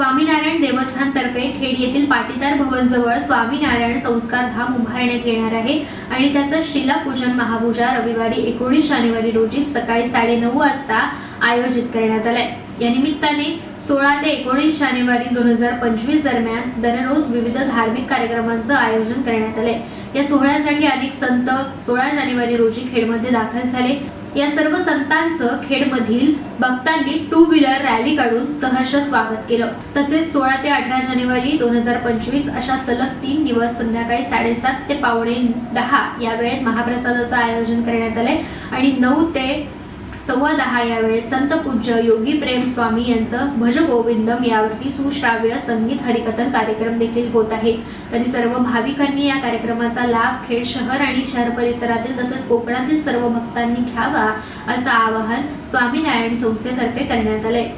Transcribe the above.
स्वामीनारायण देवस्थान तर्फे खेड येथील पाटीदार भवन जवळ स्वामीनारायण संस्कार धाम उभारण्यात येणार आहे आणि त्याचं शिलापूजन महापूजा रविवारी एकोणीस जानेवारी रोजी सकाळी साडेनऊ वाजता आयोजित करण्यात आलंय. या निमित्ताने सोळा ते एकोणीस जानेवारी दोन हजार पंचवीस दरम्यान दररोज विविध धार्मिक कार्यक्रमांचं आयोजन करण्यात आलंय. या सोहळ्यासाठी अनेक संत सोळा जानेवारी रोजी खेडमध्ये दाखल झाले. या सर्व संतांचं खेडमधील भक्तांनी टू व्हीलर रॅली काढून सहर्ष स्वागत केलं. तसेच सोळा ते अठरा जानेवारी दोन हजार पंचवीस अशा सलग तीन दिवस संध्याकाळी साडेसात ते पावणे दहा या वेळेत महाप्रसादाचं आयोजन करण्यात आलंय. आणि नऊ ते सव्वा दहा या वेळेत संत पूज्य योगी प्रेम स्वामी यांचं भज गोविंदम यावरती सुश्राव्य संगीत हरिकथन कार्यक्रम देखील होत आहे. तरी सर्व भाविकांनी या कार्यक्रमाचा लाभ खेड शहर आणि शहर परिसरातील तसेच कोकणातील सर्व भक्तांनी घ्यावा असं आवाहन स्वामीनारायण संस्थेतर्फे करण्यात आलंय.